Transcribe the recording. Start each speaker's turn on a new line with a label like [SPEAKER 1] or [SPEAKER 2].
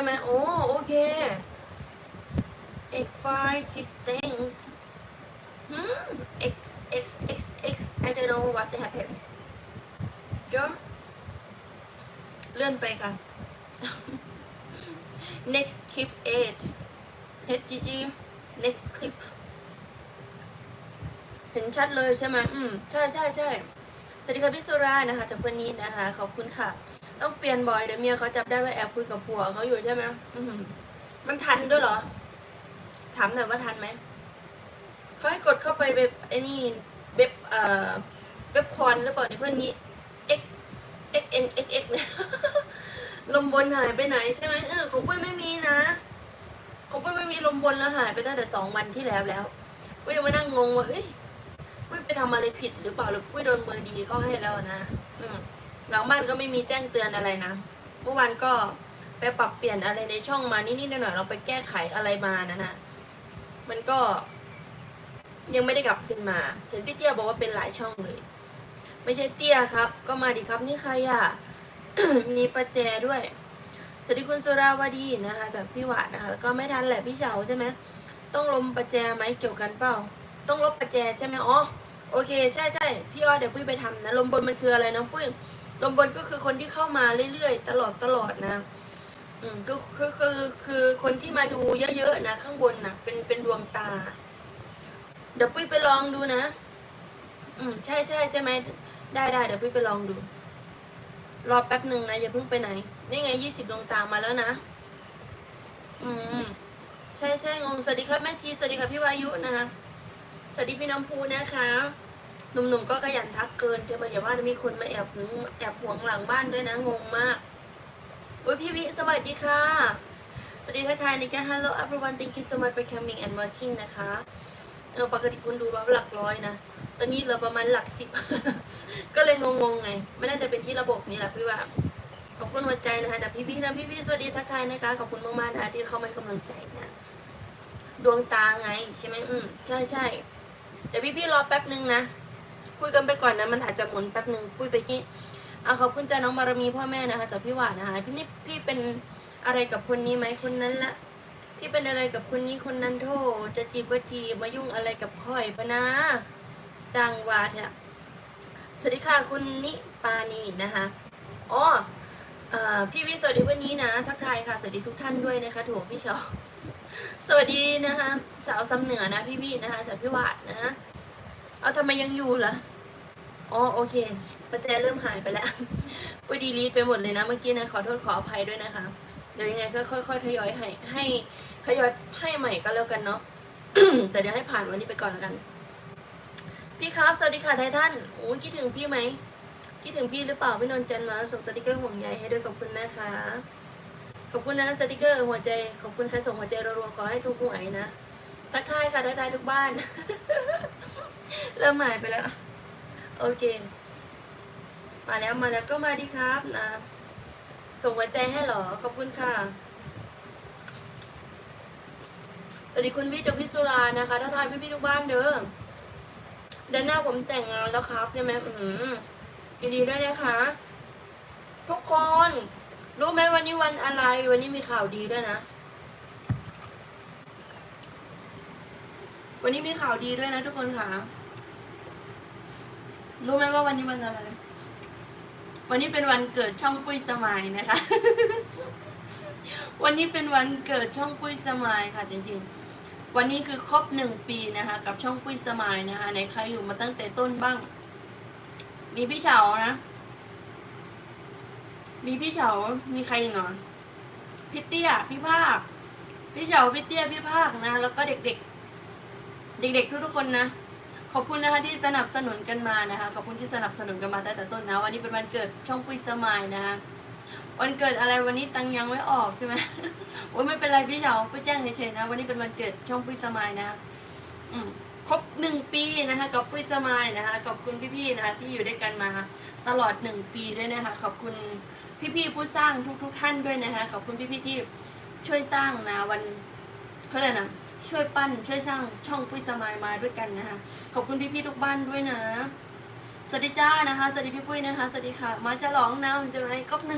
[SPEAKER 1] ช่ไหมโอ้โอเค x 5 systems หืม x x x x I don't know what happened เดี๋ยวเลื่อนไปค่ะ next clip 8 HGG next clip เห็นชัดเลยใช่ไหมอืม ใช่ใช่ใช่สวัสดีค่ะพี่สุรานะคะจากเพื่อนนี้นะคะ ขอบคุณค่ะ ต้องเปลี่ยนบ่อยเดี๋ยวเมียเขาจับได้ว่าแอบคุยกับผัวเขาอยู่ใช่ไหมอืมมันทันด้วยเหรอ ถามหน่อยว่าทันไหมเขาให้กดเข้าไปเว็บไอ้นี่เว็บเอ่อเว็บคอนหรือเปล่าเนี่ยเพื่อนนี้ x x n x x เนี่ยลมบนหายไปไหนใช่ไหมเออของปุ้ยไม่มีนะของปุ้ยไม่มีลมบนแล้วหายไปตั้งแต่สองวันที่แล้วแล้วปุ้ยมานั่งงงว่าเอ้ยปุ้ยไปทำอะไรผิดหรือเปล่าหรือปุ้ยโดนมือดีเขาให้แล้วนะ อืม หลังบ้านก็ไม่มีแจ้งเตือนอะไรนะ เมื่อวานก็ไปปรับเปลี่ยนอะไรในช่องมานิดๆหน่อยๆเราไปแก้ไขอะไรมานะนะมันก็ ยังไม่ได้กลับขึ้นมา เห็นพี่เตี้ยบอกว่าเป็นหลายช่องเลย ไม่ใช่เตี้ยครับ ก็มาดิครับนี่ใครอะ มีประแจด้วยสวัสดีคุณสุราวดีนะคะ จากพี่หวาดนะคะแล้วก็ไม่ทันแหละพี่เฉาใช่ไหมต้องลมประแจไหมเกี่ยวกันเปล่า ต้องลบประแจใช่ไหมอ๋อโอเค ใช่ใช่พี่อ้อเดี๋ยวปุ้ยไปทำนะลมบนมันคืออะไรน้องปุ้ย ลมบนก็คือคนที่เข้ามาเรื่อยๆ ตลอดตลอดนะ อืมก็คือคือคือคนที่มาดูเยอะๆนะ ข้างบนนะเป็นเป็นดวงตา เดี๋ยวปุ้ยไปลองดูนะ อืมใช่ใช่ใช่ไหมได้ได้เดี๋ยวปุ้ยไปลองดู รอแป๊บหนึ่งนะอย่าเพิ่งไปไหน นี่ไงยี่สิบดวงตามาแล้วนะ อืม ใช่ใช่งงสวัสดีครับแม่ชีสวัสดีครับพี่วายุนะคะสวัสดีพี่น้ำพูนะคะ หนุ่มๆก็ขยันทักเกินจะมาอย่าว่ามีคนมาแอบหึงแอบหวงหลังบ้านด้วยนะงงมากโอ้ยพี่วิสวัสดีค่ะ สวัสดีทักทายนะคะ Hello everyone thank you so much for coming and watching นะคะเออปกติคุณดูมาหลักร้อยนะ ตอนนี้เราประมาณหลักสิบ ก็เลยงงๆไง ไม่น่าจะเป็นที่ระบบนี้แหละพี่ว่า ขอบคุณหัวใจนะคะจากพี่พี่นะพี่พี่สวัสดีทักทายนะคะ ขอบคุณมากๆนะคะที่เข้ามาให้กำลังใจนะ ดวงตาไงใช่ไหมอืมใช่ใช่เดี๋ยวพี่พี่รอแป๊บนึงนะ คุยกันไปก่อนนะ มันอาจจะหมุนแป๊บหนึ่งปุ้ยไปคิดอะขอบคุณจ้าน้องบารมีพ่อแม่นะคะจากพี่หวานนะคะพี่นี่พี่เป็นอะไรกับคนนี้ไหมคนนั้นละพี่เป็นอะไรกับคนนี้คนนั้นโทษจะจีบก็จีบมายุ่งอะไรกับข่อยปะนะสร้างวาดอะสวัสดีค่ะคุณนิปานีนะคะอ๋อพี่วิสวัสดีวันนี้นะ ทักทายค่ะ สวัสดีทุกท่านด้วยนะคะถูกพี่ชอสวัสดีนะคะ สาวซ้ำเหนือนะพี่พี่นะคะจากพี่หวาดนะ เอาทำไมยังอยู่ล่ะอ๋อโอเคประแจเริ่มหายไปแล้วปุ้ยดีลีทไปหมดเลยนะเมื่อกี้นะขอโทษขออภัยด้วยนะคะ เดี๋ยวยังไงก็ค่อยๆทยอยให้ให้ทยอยให้ใหม่ก็แล้วกันเนาะแต่เดี๋ยวให้ผ่านวันนี้ไปก่อนแล้วกัน พี่ครับ สวัสดีค่ะไททันโอ้คิดถึงพี่ไหมคิดถึงพี่หรือเปล่าพี่นนท์จันทร์มาส่งสติกเกอร์ห่วงใยให้ด้วยขอบคุณนะคะ ขอบคุณนะสติกเกอร์หัวใจขอบคุณใครส่งหัวใจรัวๆขอให้ทุกหน่วยนะทักทายค่ะทักทายทุกบ้าน เริ่มหายไปแล้ว โอเค มาแล้วมาแล้วก็มาดีครับนะ ส่งหัวใจให้หรอ ขอบคุณค่ะสวัสดีคุณวิจากพิสุรานะคะทักทายพี่ๆทุกบ้านเด้อด้านหน้าผมแต่งงานแล้วครับใช่ไหมอืมยินดีด้วยนะคะ ทุกคน รู้ไหมวันนี้วันอะไร วันนี้มีข่าวดีด้วยนะ วันนี้มีข่าวดีด้วยนะทุกคนค่ะ รู้ไหมว่าวันนี้วันอะไร วันนี้เป็นวันเกิดช่องปุ้ยสมัยนะคะ วันนี้เป็นวันเกิดช่องปุ้ยสมัยค่ะ จริงๆ วันนี้คือครบหนึ่งปีนะคะ กับช่องปุ้ยสมัยนะคะในใครอยู่มาตั้งแต่ต้นบ้าง มีพี่เฉานะ มีพี่เฉา มีใครอีกหนอนพี่เตี้ยพี่ภาค พี่เฉาพี่เตี้ยพี่ภาคนะ แล้วก็เด็กๆ เด็กๆทุกๆคนนะ ขอบคุณนะคะที่สนับสนุนกันมานะคะ ขอบคุณที่สนับสนุนกันมาตั้งแต่ต้นนะ วันนี้เป็นวันเกิดช่องปุ้ยสมายนะคะวันเกิดอะไรวันนี้ตังยังไม่ออกใช่ไหมโอ้ยไม่เป็นไรพี่เฉาไปแจ้งเฉยๆนะ วันนี้เป็นวันเกิดช่องปุ้ยสมายนะคะอืมครบหนึ่งปีนะคะกับปุ้ยสมายนะคะ ขอบคุณพี่ๆนะคะ ที่อยู่ด้วยกันมา ตลอดหนึ่งปีด้วยนะคะ ขอบคุณพี่ๆผู้สร้างทุกๆท่านด้วยนะคะ ขอบคุณพี่ๆที่ช่วยสร้างนะวันเขาเรียกนะ ช่วยปั้นช่วยสร้างช่องปุ้ยสมายมาด้วยกันนะคะขอบคุณพี่ๆทุกบ้านด้วยนะสวัสดีจ้านะคะสวัสดีพี่ปุ้ยนะคะสวัสดีค่ะ มาฉลองนะมันจะไรครบหนึ่ง